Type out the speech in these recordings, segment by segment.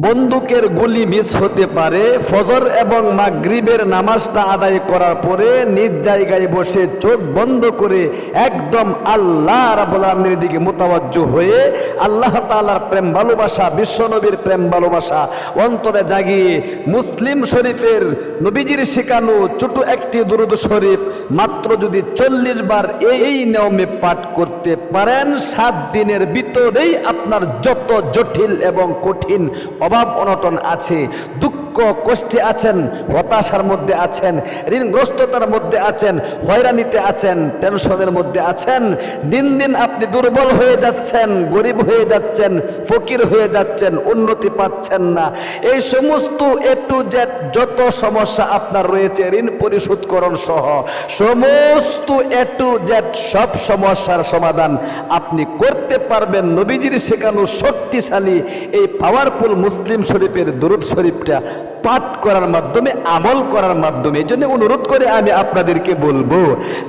বন্দুকের গুলি মিস হতে পারে। ফজর এবং মাগরিবের নামাজটা আদায় করার পরে নিজ জায়গায় বসে চোখ বন্ধ করে একদম আল্লাহ আলামিনের দিকে মোতাবজ্জ হয়ে আল্লাহ তাআলার প্রেম ভালোবাসা বিশ্বনবীর প্রেম ভালোবাসা অন্তরে জাগিয়ে মুসলিম শরীফের নবীজির শেখানো ছোট একটি দুরুদ শরীফ মাত্র যদি চল্লিশ বার এই নিয়মে পাঠ করতে পারেন, সাত দিনের ভিতরেই আপনার যত জটিল এবং কঠিন অভাব অনটন আছে দুঃখ কষ্টে আছেন হতাশার মধ্যে আছেন ঋণগ্রস্ততার মধ্যে আছেন, হয়রানিতে আছেন, টেনশনের মধ্যে আছেন, দিন দিন আপনি দুর্বল হয়ে যাচ্ছেন, গরিব হয়ে যাচ্ছেন, ফকির হয়ে যাচ্ছেন, উন্নতি পাচ্ছেন না। এই সমস্ত এ টু জেড যত সমস্যা আপনার রয়েছে, ঋণ পরিশোধকরণ সহ, সমস্ত এ টু জেড সব সমস্যার সমাধান আপনি করতে পারবেন। নবীজির শেখানো শক্তিশালী এই পাওয়ারফুল মুসলিম শরীফের দুরুদ শরীফটা পাঠ করার মাধ্যমে, আমল করার মাধ্যমে জন্য অনুরোধ করে আমি আপনাদেরকে বলব,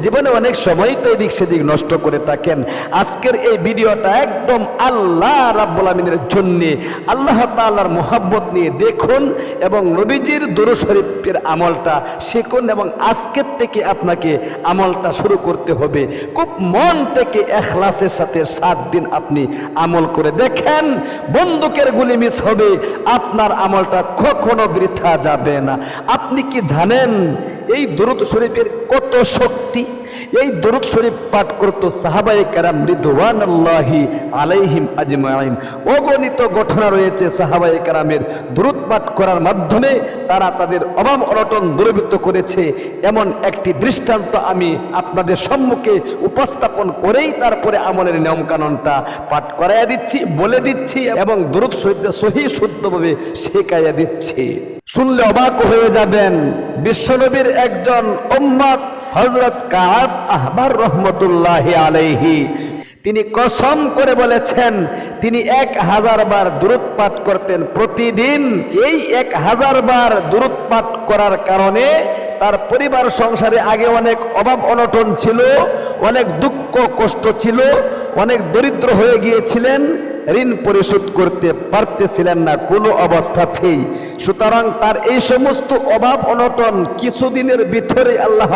জীবনে অনেক সময় তো এদিক সেদিক নষ্ট করে থাকেন। আজকের এই ভিডিওটা একদম আল্লাহ রাব্বুল আমিনের জন্যে, আল্লাহ তাআলার মোহাব্বত নিয়ে দেখুন এবং নবীজির দুরু শরীফের আমলটা শিখুন এবং আজকের থেকে আপনাকে আমলটা শুরু করতে হবে। খুব মন থেকে এখলাসের সাথে সাত দিন আপনি আমল করে দেখেন, বন্দুকের গুলি মিস হবে, আপনার আমলটা কখনো বৃথা যাবে না। আপনি কি জানেন এই দ্রুত শরীফের কত শক্তি? এই দরুদ শরীফ পাঠ করতো সাহাবাই কারাম আল্লাহি আলাইহিম আজমাইন। অগণিত ঘটনা রয়েছে সাহাবাই কারামের। দরুদ পাঠ করার মাধ্যমে তারা তাদের অভাব অনটন দূরীভূত করেছে। এমন একটি দৃষ্টান্ত আমি আপনাদের সম্মুখে উপস্থাপন করেই তারপরে আমলের নিয়ম কানুনটা পাঠ করাইয়া দিচ্ছি, বলে দিচ্ছি এবং দরুদ শরীফটা সহি শুদ্ধভাবে শেখাইয়া দিচ্ছি। শুনলে অবাক হয়ে যাবেন, বিশ্বনবীর একজন উম্মত হজরত কাব আহবার রহমতুল্লাহ আলাইহি, তিনি কসম করে বলেছেন, তিনি এক হাজার বার দূরত পাঠ করতেন প্রতিদিন। এই এক হাজার বার দূরত পাঠ করার কারণে তার পরিবার সংসারে আগে অনেক অভাব অনটন ছিল, অনেক দুঃখ কষ্ট ছিল, অনেক দরিদ্র হয়ে গিয়েছিলেন। ঋণ পরিশোধ করতে পারতেছিলেন না কোনো অবস্থাতেই। সুতরাং তার এই সমস্ত অভাব অনটন কিছুদিনের ভিতরে আল্লাহ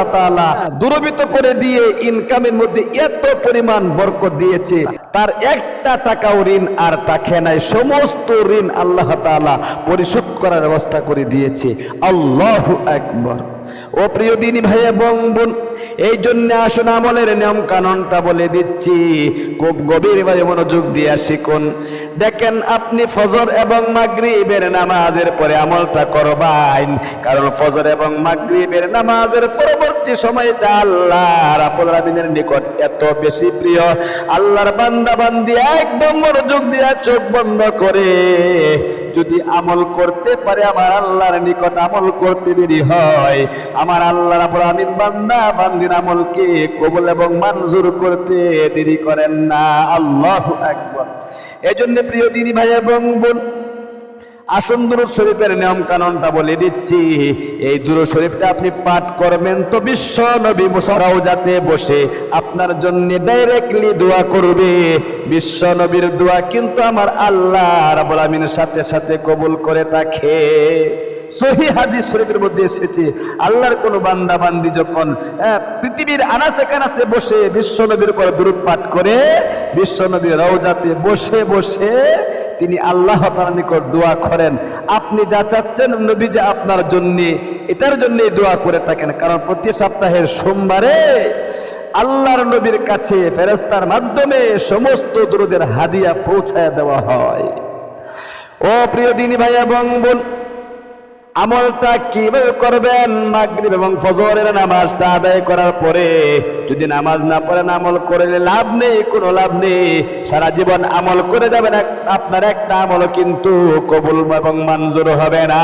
দূরবিত করে দিয়ে ইনকামের মধ্যে এত পরিমাণ বরকত দিয়েছে। তার একটা টাকাও ঋণ আর তাকে নাই। সমস্ত ঋণ আল্লাহ তাআলা পরিশোধ করার ব্যবস্থা করে দিয়েছে। আল্লাহ একবার ও প্রিয় দিনী ভাই এবং বোন এই জন্য আসুন আমলের নিয়ম কানুনটা বলে দিচ্ছি। খুব গভীর ভাবে মনোযোগ দিয়ে শিখুন। দেখেন, আপনি ফজর এবং মাগরিবের নামাজের পরে আমলটা করবেন। কারণ ফজর এবং মাগরিবের নামাজের পরবর্তী সময়টা আল্লাহ রাব্বুল আলামিনের নিকট এত বেশি প্রিয়। আল্লাহর বান্দা বান্দি একদম মনোযোগ দিয়ে চোখ বন্ধ করে যদি আমল করতে পারে, আমার আল্লাহর নিকট আমল করতে দেরি হয়। আমার আল্লাহর আমিন বান্দা, বান্দির আমলকে কবল এবং মানজুর করতে দেরি করেন না। আল্লাহ একবার এজন্য প্রিয় দিনী ভাই এবং বোন আসুন দুরুদ শরীফের নিয়ম কানুনটা বলে দিচ্ছি। এই দুরুদ শরীফটা আপনি পাঠ করবেন তো বিশ্ব নবী মুসারাও যাতে বসে আপনার জন্য ডাইরেক্টলি দোয়া করবে। বিশ্ব নবীর দোয়া কিন্তু আমার আল্লাহ রাব্বুল আমিনের সাথে সাথে কবুল করে থাকে সহি হাদিস শরীফের মধ্যে এসেছে, আল্লাহর কোন বান্দা বান্দি যখন পৃথিবীর আনাচে কানাচে বসে বিশ্ব নবীর উপর দূরত পাঠ করে বিশ্ব নবীর রওজাতে বসে বসে তিনি আল্লাহ তাআলার নিকট দোয়া করেন, আপনি যা চাচ্ছেন নবী যে আপনার জন্য, এটার জন্য দোয়া করে থাকেন, কারণ প্রতি সপ্তাহের সোমবারে আল্লাহর নবীর কাছে ফেরেস্তার মাধ্যমে সমস্ত দুরুদের হাদিয়া পৌঁছায় দেওয়া হয়। ও প্রিয় দিনী ভাই এবং বোন আমলটা কীভাবে করবেন? মাগরিব এবং ফজরের নামাজটা আদায় করার পরে যদি নামাজ না পড়েন আমল করলে লাভ নেই, কোনো লাভ নেই। সারা জীবন আমল করে যাবেন আপনার একটা আমল কিন্তু কবুল এবং মঞ্জুর হবে না।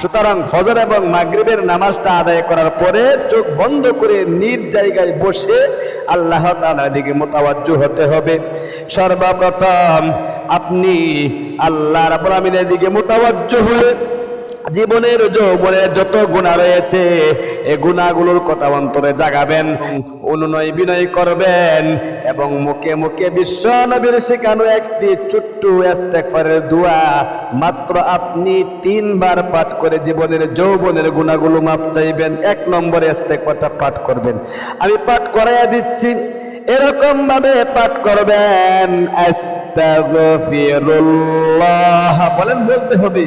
সুতরাং ফজর এবং মাগরিবের নামাজটা আদায় করার পরে চোখ বন্ধ করে নিজ জায়গায় বসে আল্লাহ তাআলার দিকে মোতাবাজ্য হতে হবে। সর্বপ্রথম আপনি আল্লাহ রাব্বুল আমিনের দিকে মোতাবাজ্য হয়ে জীবনের যৌবনের যত গুণা রয়েছে, এ গুণাগুলোর কথা অন্তরে জাগাবেন, অনুনয় বিনয় করবেন, এবং মুখে মুখে বিশ্ব নবীর শেখানো একটি ছোট্ট ইস্তেগফারের দোয়া, মাত্র আপনি তিনবার পাঠ করে জীবনের যৌবনের গুণাগুলো মাপ চাইবেন, এক নম্বরে ইস্তেগফারটা পাঠ করবেন। আমি পাঠ করাইয়া দিচ্ছি এরকম ভাবে পাঠ করবেন, আস্তাগফিরুল্লাহ, বলেন বলতে হবে।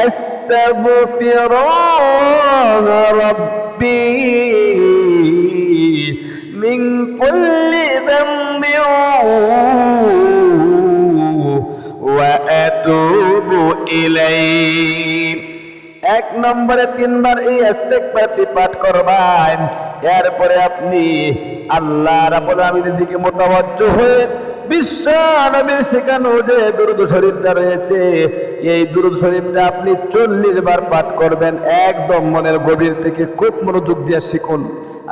أستغفر الله ربي من كل ذنب وأتوب إليه এক নম্বরে তিনবার এই ইস্তেগফারটি পাঠ করবেন এরপরে আপনি আল্লাহ রাব্বুল আলামিনের দিকে মোতাবজ্জ হয়ে বিশ্ব নবীর শেখানো যে দুরুদ শরীফটা রয়েছে এই দুরুদ শরীফটা আপনি চল্লিশ বার পাঠ করবেন, একদম মনের গভীর থেকে খুব মনোযোগ দিয়ে শিখুন।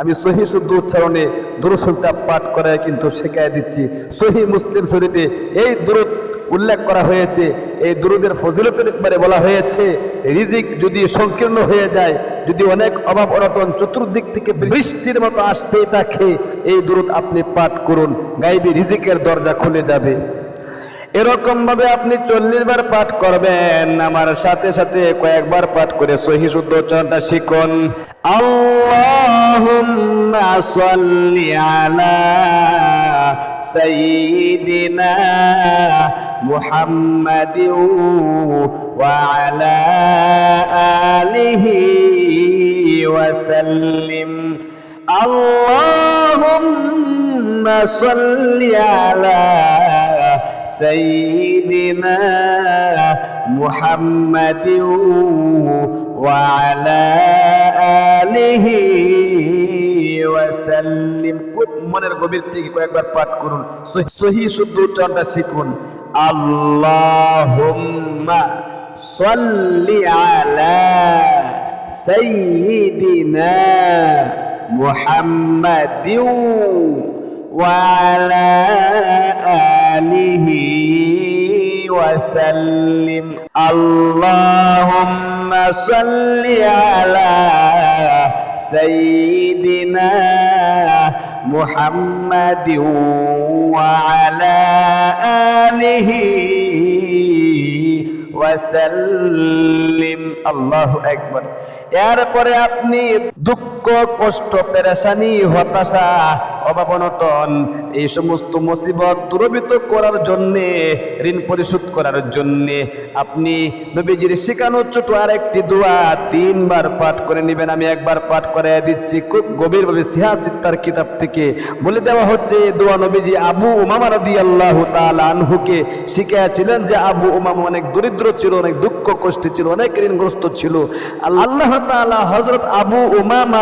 আমি সহি শুদ্ধ উচ্চারণে দুরুদ পাঠ করায় কিন্তু শেখায় দিচ্ছি। সহি মুসলিম শরীফে এই দুরুদ উল্লেখ করা হয়েছে, এই দুরুদের ফজিলতের একবারে বলা হয়েছে, রিজিক যদি সংকীর্ণ হয়ে যায়, যদি অনেক অভাব অনটন চতুর্দিক থেকে বৃষ্টির মতো আসতেই থাকে, এই দুরুদ আপনি পাঠ করুন, গাইবি রিজিকের দরজা খুলে যাবে। এরকমভাবে আপনি চল্লিশ বার পাঠ করবেন। আমার সাথে সাথে কয়েকবার পাঠ করে সহি শুদ্ধ উচ্চারণটা শিখুন। আল্লাহুম্মা আলিহি সাল্লিম। আল্লাহুম্মা সাল্লি আলা سيدنا محمد وعلى آله ওয়াসাল্লিম খুব মনের গভীর থেকে কয়েকবার পাঠ করুন সহি- সহি শুদ্ধ উচ্চারণটা শিখুন আল্লাহুম্মা সাল্লি আলা সাইয়্যিদিনা মুহাম্মাদিন وعلى آله وسلم اللهم صل على سيدنا محمد وعلى آله ওয়াসাল্লিম আল্লাহু আকবার এরপরে আপনি দুঃখ কষ্ট, পেরেশানি, হতাশা অভাব অনটন এই সমস্ত মুসিবত দূরবিত করার জন্য, ঋণ পরিশোধ করার জন্য আপনি নবীজির শেখানো ছোট আরেকটি দোয়া তিনবার পাঠ করে নেবেন। আমি একবার পাঠ করে দিচ্ছি। খুব গভীরভাবে সিহাসিত্তার কিতাব থেকে বলে দেওয়া হচ্ছে দোয়া নবীজি আবু উমামা রাদিয়াল্লাহু তাআলা আনহুকে শিখিয়েছিলেন যে আবু উমামা অনেক দরিদ্র ছিল, অনেক দুঃখ কষ্টে ছিল, অনেক ঋণগ্রস্ত ছিল। আল্লাহ তাআলা হযরত আবু উমামা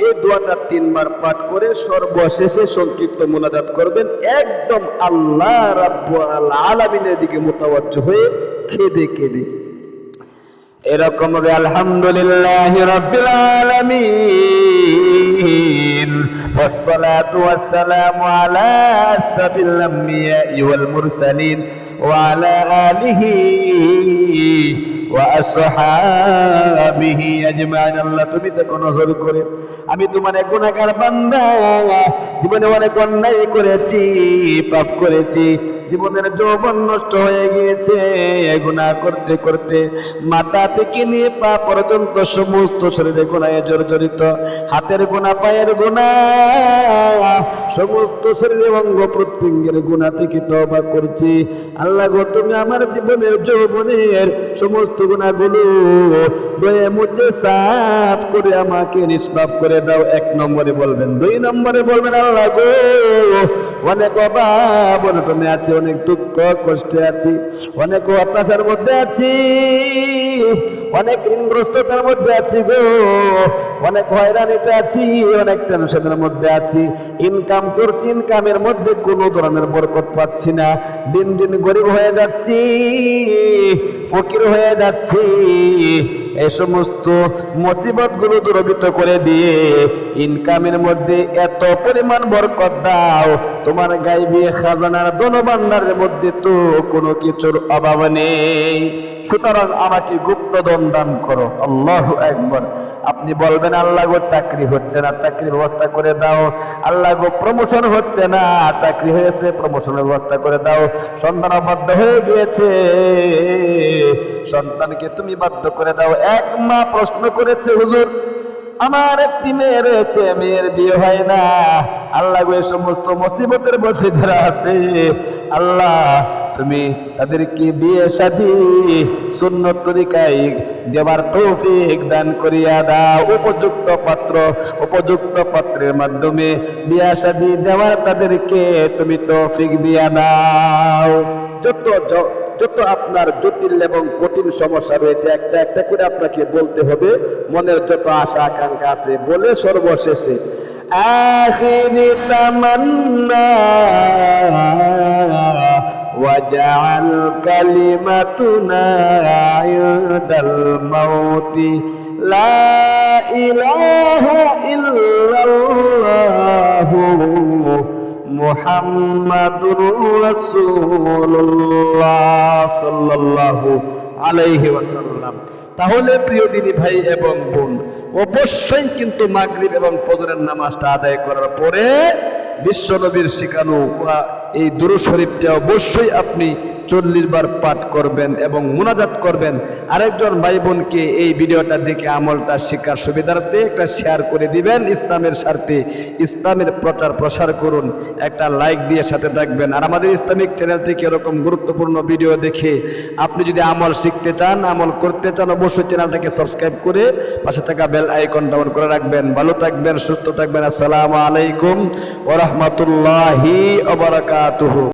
এই দোয়াটা তিনবার পাঠ করে সর্বশেষে সংক্ষিপ্ত মোনাজাত করবেন একদম আল্লাহ রাব্বুল আলামিনের দিকে মোতাবজ্জ হয়ে কেঁদে কেঁদে এরকম ভাবে আলহামদুলিল্লাহ রাব্বিল আলামিন والصلاة والسلام على أشرف الأنبياء والمرسلين وعلى آله وأصحابه أجمعين আল্লাহ তুমি দেখো নজর করে। আমি তোমার এক গুণাগার বান্দা, জীবনে অনেক অন্যায় করেছি, পাপ করেছি। জীবনের যৌবন নষ্ট হয়ে গিয়েছে। গুণা করতে করতে মাথা থেকে নিয়ে পা পর্যন্ত সমস্ত শরীরে গুণায় জর্জরিত, হাতের গুণা পায়ের গুণা সমস্ত শরীরে অঙ্গ প্রত্যঙ্গের গুণা থেকে তবা করছি। আল্লাহ গো, তুমি আমার জীবনের যৌবনের সমস্ত গুণাগুলো বয়ে মুছে সাফ করে আমাকে নিষ্পাপ করে দাও। এক নম্বরে বলবেন, দুই নম্বরে বলবেন, আল্লাহ গো অনেক অভাব অনটনে আছে, অনেক দুঃখ, কষ্টে আছি অনেক হতাশার মধ্যে আছি, অনেক ঋণগ্রস্ততার মধ্যে আছি গো, অনেক হয়রানিতে আছি, অনেক টেনশনের মধ্যে আছি ইনকাম করছি ইনকামের মধ্যে কোনো ধরনের বরকত পাচ্ছি না, দিন দিন গরিব হয়ে যাচ্ছি, ফকির হয়ে যাচ্ছি এই সমস্ত মুসিবতগুলো দূরবিত করে দিয়ে ইনকামের মধ্যে এত পরিমাণ বরকত দাও, তোমার গাইবে খাজানার দনবান্ডারের মধ্যে তো কোনো কিছুর অভাব নেই। সুতরাং আমাকে গুপ্ত দান করো। আল্লাহ একবার আপনি বলবেন, আল্লাহ গো, চাকরি হচ্ছে না। চাকরির ব্যবস্থা করে দাও। আল্লাহ গো প্রমোশন হচ্ছে না। চাকরি হয়েছে প্রমোশনের ব্যবস্থা করে দাও। সন্তান অবাধ্য হয়ে গিয়েছে। সন্তানকে তুমি বাধ্য করে দাও। এক মা প্রশ্ন করেছে, হুজুর আমার একটি মেয়ে রয়েছে, মেয়ের বিয়ে হয় না। আল্লাহ গো সমস্ত মুসিবতের মধ্যে যারা আছে, আল্লাহ, তুমি তাদেরকে বিয়ে শাদী সুন্নত তরিকায় দেবার তৌফিক দান করিয়া দাও। উপযুক্ত পাত্র, উপযুক্ত পাত্রের মাধ্যমে বিয়া শাদী দেওয়ার তাদেরকে তুমি তৌফিক দিয়া দাও। যত যত আপনার জটিল এবং কঠিন সমস্যা রয়েছে একটা একটা করে আপনাকে বলতে হবে মনের যত আশা আকাঙ্ক্ষা আছে বলে সর্বশেষে আখিরি তামান্না وجعل كلمتنا عند الموت لا إله إلا الله মুহাম্মাদুর রাসূলুল্লাহ সাল্লাল্লাহু আলাইহি ওয়াসাল্লাম। তাহলে প্রিয় দিনী ভাই এবং বোন, অবশ্যই কিন্তু মাগরিব এবং ফজরের নামাজটা আদায় করার পরে বিশ্বনবীর শিখানো এই দুরু শরীফটা অবশ্যই আপনি চল্লিশ বার পাঠ করবেন এবং মোনাজাত করবেন। আরেকজন ভাই বোনকে এই ভিডিওটা দেখে আমলটা শেখার সুবিধার্থে একটা শেয়ার করে দিবেন ইসলামের স্বার্থে। ইসলামের প্রচার প্রসার করুন, একটা লাইক দিয়ে সাথে থাকবেন। আর আমাদের ইসলামিক চ্যানেল থেকে এরকম গুরুত্বপূর্ণ ভিডিও দেখে আপনি যদি আমল শিখতে চান, আমল করতে চান, অবশ্যই চ্যানেলটাকে সাবস্ক্রাইব করে পাশে থাকা বেল আইকন ডাউন করে রাখবেন। ভালো থাকবেন, সুস্থ থাকবেন। আসসালামু আলাইকুম ওরহমতুল্লাহি ওবরাকাতুহু